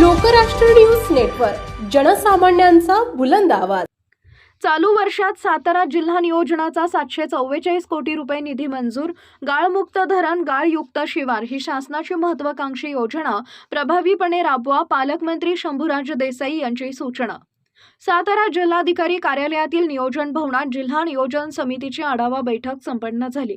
Lokrashtra news network जनसामान्यांचा बुलंद आवाज. चालू वर्षात सातारा जिल्हा नियोजनाचा सातशे चव्वेचाळीस कोटी रुपये निधी मंजूर गाळमुक्त धरण गाळयुक्त शिवार ही शासनाची महत्वाकांक्षी योजना प्रभावीपणे राबवा पालकमंत्री शंभूराज देसाई यांची सूचना. सातारा जिल्हाधिकारी कार्यालयातील नियोजन भवनात जिल्हा नियोजन समितीची आढावा बैठक संपन्न झाली.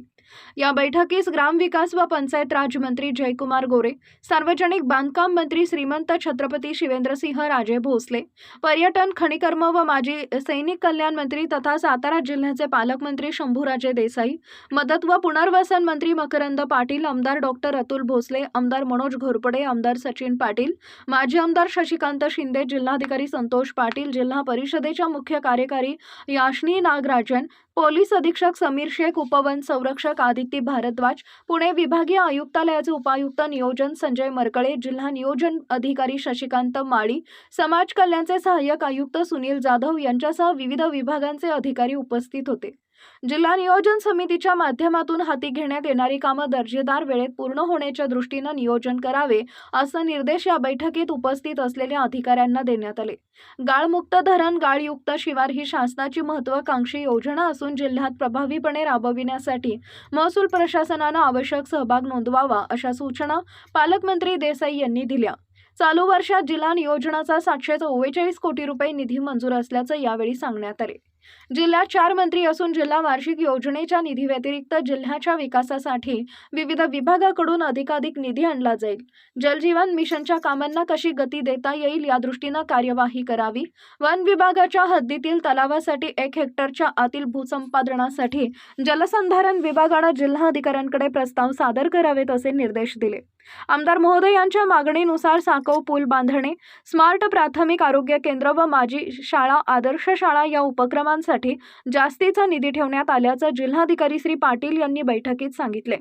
या बैठकीस ग्रामविकास व पंचायत राजमंत्री जयकुमार गोरे सार्वजनिक बांधकाम मंत्री श्रीमंत छत्रपती शिवेंद्रसिंह राजे भोसले पर्यटन खनिकर्म व माजी सैनिक कल्याण मंत्री तथा सातारा जिल्ह्याचे पालकमंत्री शंभूराजे देसाई मदत व पुनर्वसन मंत्री मकरंद पाटील आमदार डॉक्टर अतुल भोसले आमदार मनोज घोरपडे आमदार सचिन पाटील माजी आमदार शशिकांत शिंदे जिल्हाधिकारी संतोष पाटील जिल्हा परिषदेच्या मुख्य कार्यकारी याशनी नागराजन पोलीस अधीक्षक समीर शेख उपवन संरक्षक आदित्य भारद्वाज पुणे विभागीय आयुक्तालयाचे उपायुक्त नियोजन संजय मरकळे जिल्हा नियोजन अधिकारी शशिकांत माळी समाज कल्याणचे सहाय्यक आयुक्त सुनील जाधव यांच्यासह विविध विभागांचे अधिकारी उपस्थित होते. जिल्हा नियोजन समितीच्या माध्यमातून हाती घेण्यात येणारी कामं दर्जेदार वेळेत पूर्ण होण्याच्या दृष्टीनं नियोजन करावे असा निर्देश या बैठकीत उपस्थित असलेल्या अधिकाऱ्यांना देण्यात आले. गाळमुक्त धरण गाळयुक्त शिवार ही शासनाची महत्वाकांक्षी योजना असून जिल्ह्यात प्रभावीपणे राबविण्यासाठी महसूल प्रशासनानं आवश्यक सहभाग नोंदवावा अशा सूचना पालकमंत्री देसाई यांनी दिल्या. चालू वर्षात जिल्हा नियोजनाचा सातशे चव्वेचाळीस कोटी रुपये निधी मंजूर असल्याचं यावेळी सांगण्यात आले. जिल्ह्यात चार मंत्री असून जिल्हा वार्षिक योजनेच्या निधी व्यतिरिक्त जिल्ह्याच्या विकासासाठी विविध विभागाकडून अधिकाधिक निधी आणला जाईल. जलजीवन मिशनच्या कामांना कशी गती देता येईल या दृष्टीनं कार्यवाही करावी. वन विभागाच्या हद्दीतील तलावासाठी एक हेक्टरच्या आतील भूसंपादनासाठी जलसंधारण विभागानं जिल्हाधिकाऱ्यांकडे प्रस्ताव सादर करावेत असे निर्देश दिले. आमदार महोदय यांच्या मागणीनुसार साकव पूल बांधणे स्मार्ट प्राथमिक आरोग्य केंद्र व माझी शाळा आदर्श शाळा या उपक्रमांसाठी जास्तीचा निधी ठेवण्यात आल्याचं जिल्हाधिकारी श्री पाटील यांनी बैठकीत सांगितले.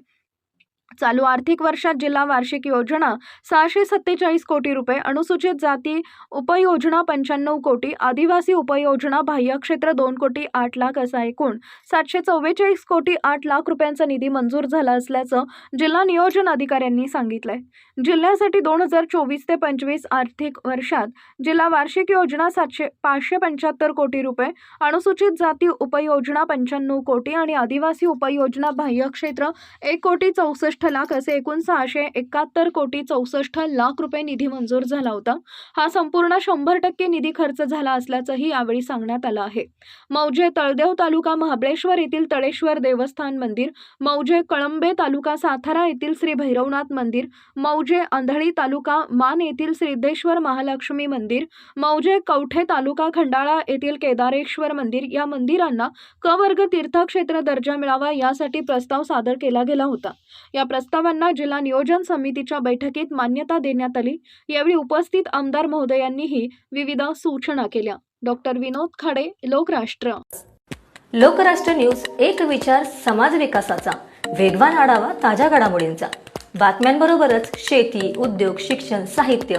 चालू आर्थिक वर्षात जिल्हा वार्षिक योजना सहाशे सत्तेचाळीस कोटी रुपये अनुसूचित जाती उपयोजना पंच्याण्णव कोटी आदिवासी उपयोजना बाह्य क्षेत्र दोन कोटी आठ लाख असा एकूण सातशे चव्वेचाळीस कोटी आठ लाख रुपयांचा निधी मंजूर झाला असल्याचं जिल्हा नियोजन अधिकाऱ्यांनी सांगितलंय. जिल्ह्यासाठी दोन हजार चोवीस ते पंचवीस आर्थिक वर्षात जिल्हा वार्षिक योजना सातशे पाचशे पंच्याहत्तर कोटी रुपये अनुसूचित जाती उपयोजना पंच्याण्णव कोटी आणि आदिवासी उपयोजना बाह्य क्षेत्र एक कोटी चौसष्ट लाख असे एकूण सहाशे एकाहत्तर कोटी चौसष्ट लाख रुपये निधी मंजूर झाला होता. हा संपूर्ण शंभर टक्के निधी खर्च झाला असल्याचंही यावेळी सांगण्यात आलं आहे. मौजे तळदेव तालुका महाबळेश्वर येथील तळेश्वर देवस्थान मंदिर मौजे कळंबे तालुका सातारा येथील श्री भैरवनाथ मंदिर मौजे आंधळी तालुका मान येथील सिद्धेश्वर महालक्ष्मी मंदिर मौजे कवठे तालुका खंडाळा येथील केदारेश्वर मंदिर या मंदिरांना क वर्ग तीर्थक्षेत्र दर्जा मिळावा यासाठी प्रस्ताव सादर केला गेला होता. या प्रस्तावांना जिल्हा नियोजन समितीच्या बैठकीत मान्यता देण्यात आली. यावेळी उपस्थित आमदार महोदयांनीही विविध सूचना केल्या. डॉक्टर विनोद खाडे लोकराष्ट्र. लोकराष्ट्र न्यूज एक विचार समाज विकासाचा. वेगवान आढावा ताज्या घडामोडींचा. बातम्यांबरोबरच शेती उद्योग शिक्षण साहित्य